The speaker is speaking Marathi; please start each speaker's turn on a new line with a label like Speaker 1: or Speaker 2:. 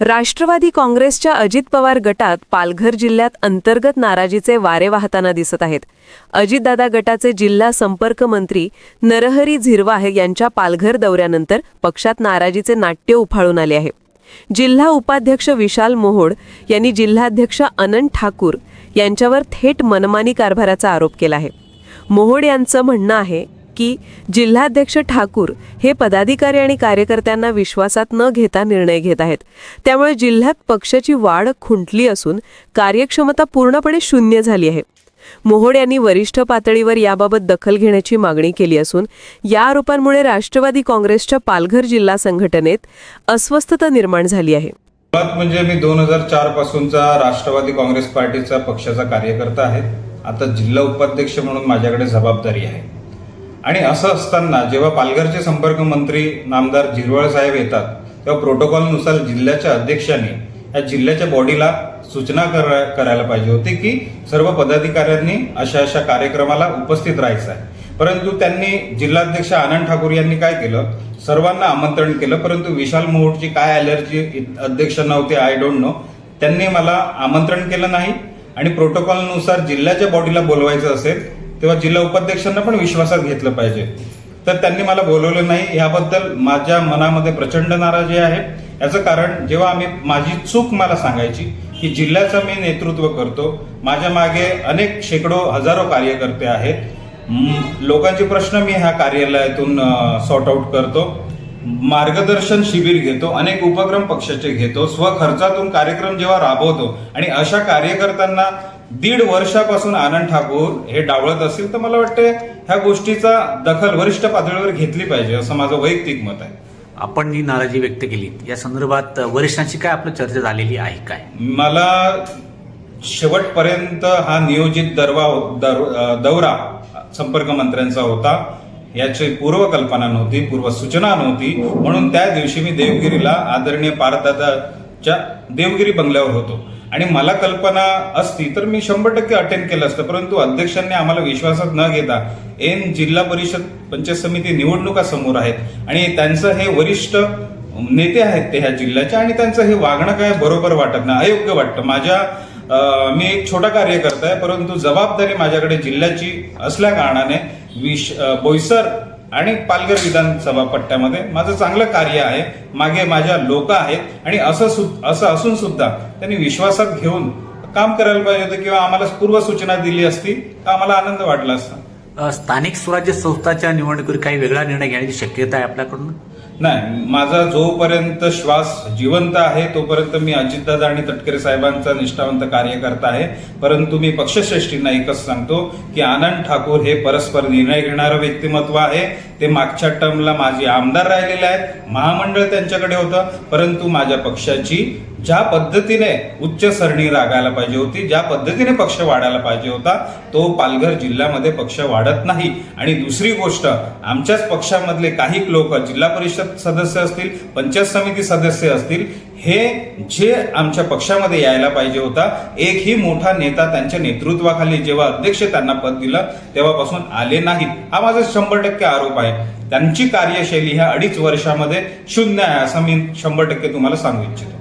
Speaker 1: राष्ट्रवादी काँग्रेसच्या अजित पवार गटात पालघर जिल्ह्यात अंतर्गत नाराजीचे वारे वाहताना दिसत आहेत. अजितदादा गटाचे जिल्हा संपर्क मंत्री नरहरी झिरवाह यांच्या पालघर दौऱ्यानंतर पक्षात नाराजीचे नाट्य उफाळून आले आहे. जिल्हा उपाध्यक्ष विशाल मोहोड यांनी जिल्हाध्यक्ष अनंत ठाकूर यांच्यावर थेट मनमानी कारभाराचा आरोप केला आहे. मोहोड यांचं म्हणणं आहे की जिल्हाध्यक्ष ठाकूर हे पदाधिकारी आणि कार्यकर्त्यांना विश्वासात न घेता निर्णय घेत आहेत. त्यामुळे जिल्ह्यात पक्षाची वाढ खुंटली असून कार्यक्षमता पूर्णपणे शून्य झाली आहे. मोहोड यांनी वरिष्ठ पातळीवर याबाबत दखल घेण्याची मागणी केली असून या आरोपांमुळे राष्ट्रवादी काँग्रेसच्या पालघर जिल्हा संघटनेत अस्वस्थता निर्माण झाली आहे.
Speaker 2: म्हणजे मी दोन हजार चार पासूनचा राष्ट्रवादी काँग्रेस पार्टीचा पक्षाचा कार्यकर्ता आहे. आता जिल्हा उपाध्यक्ष म्हणून माझ्याकडे जबाबदारी आहे. आणि असं असताना जेव्हा पालघरचे संपर्क मंत्री नामदार झिरवळ साहेब येतात तेव्हा प्रोटोकॉलनुसार जिल्ह्याच्या अध्यक्षांनी या जिल्ह्याच्या बॉडीला सूचना करा- करायला पाहिजे होती की सर्व पदाधिकाऱ्यांनी अशा अशा कार्यक्रमाला उपस्थित राहायचं आहे. परंतु त्यांनी जिल्हाध्यक्ष आनंद ठाकूर यांनी काय केलं? सर्वांना आमंत्रण केलं परंतु विशाल मोहोडची काय अलर्जी अध्यक्ष नव्हते आय डोंट नो त्यांनी मला आमंत्रण केलं नाही. आणि प्रोटोकॉलनुसार जिल्ह्याच्या बॉडीला बोलवायचं असेल तेव्हा जिल्हा उपाध्यक्षांना पण विश्वासात घेतलं पाहिजे. तर त्यांनी मला बोलवलं नाही. याबद्दल माझ्या मनामध्ये प्रचंड नाराजी आहे. याचं कारण जेव्हा आम्ही माझी चूक मला सांगायची की जिल्ह्याचं मी नेतृत्व करतो माझ्या मागे अनेक शेकडो हजारो कार्यकर्ते आहेत. लोकांचे प्रश्न मी ह्या कार्यालयातून सॉर्ट आउट करतो. मार्गदर्शन शिबिर घेतो अनेक उपक्रम पक्षाचे घेतो स्वखर्चातून कार्यक्रम जेव्हा राबवतो आणि अशा कार्यकर्त्यांना दीड वर्षापासून आनंद ठाकूर हे डावळत असतील तर मला वाटते ह्या गोष्टीचा दखल वरिष्ठ पातळीवर घेतली पाहिजे असं माझं वैयक्तिक मत आहे.
Speaker 3: आपण जी नाराजी व्यक्त केली या संदर्भात वरिष्ठांशी काय आपलं चर्चा झालेली आहे काय?
Speaker 2: मला शेवटपर्यंत हा नियोजित दरवा दर- दौरा संपर्क मंत्र्यांचा होता. याची पूर्वकल्पना नव्हती पूर्व सूचना नव्हती. म्हणून त्या दिवशी मी देवगिरीला आदरणीय च्या देवगिरी बंगल्यावर होतो. आणि मला कल्पना असती तर मी शंभर टक्के अटेंड केलं असतं. परंतु अध्यक्षांनी आम्हाला विश्वासात न घेता एन जिल्हा परिषद पंचायत समिती निवडणुका समोर आहेत. आणि त्यांचं हे वरिष्ठ नेते आहेत ते ह्या जिल्ह्याचे आणि त्यांचं हे वागणं काय बरोबर वाटत नाही अयोग्य वाटतं. माझ्या मी एक छोटा कार्यकर्ता आहे परंतु जबाबदारी माझ्याकडे जिल्ह्याची असल्या कारणाने विश बोईसर आणि पालघर विधानसभा पट्ट्यामध्ये माझं चांगलं कार्य आहे मागे माझ्या लोक आहेत आणि असं सु- असं असून सुद्धा त्यांनी विश्वासात घेऊन काम करायला पाहिजे होतं किंवा आम्हाला पूर्व सूचना दिली असती तर आम्हाला आनंद वाटला असता.
Speaker 3: स्थानिक स्वराज्य संस्थाच्या निवडणुकीवर काही वेगळा निर्णय घेण्याची शक्यता आहे आपल्याकडून?
Speaker 2: नाही माझा जोपर्यंत श्वास जिवंत आहे तोपर्यंत मी अजितदादा आणि तटकरे साहेबांचा निष्ठावंत कार्यकर्ता आहे. परंतु मी पक्षश्रेष्ठींना एकच सांगतो की आनंद ठाकूर हे परस्पर निर्णय घेणारं व्यक्तिमत्व आहे. ते मागच्या टर्मला माझे आमदार राहिलेले आहेत. महामंडळ त्यांच्याकडे होतं परंतु माझ्या पक्षाची ज्या पद्धतीने उच्च सरणी रागायला पाहिजे होती ज्या पद्धतीने पक्ष वाढायला पाहिजे होता तो पालघर जिल्ह्यामध्ये पक्ष वाढत नाही. आणि दुसरी गोष्ट आमच्याच पक्षामधले काही लोक जिल्हा परिषद सदस्य असतील पंचायत समिती सदस्य असतील हे जे आमच्या पक्षामध्ये यायला पाहिजे होता एकही मोठा नेता त्यांच्या नेतृत्वाखाली जेव्हा अध्यक्ष त्यांना पद दिलं तेव्हापासून आले नाहीत. हा माझा शंभर टक्के आरोप आहे. त्यांची कार्यशैली ह्या अडीच वर्षामध्ये शून्य आहे असं मी शंभर टक्के तुम्हाला सांगू इच्छितो.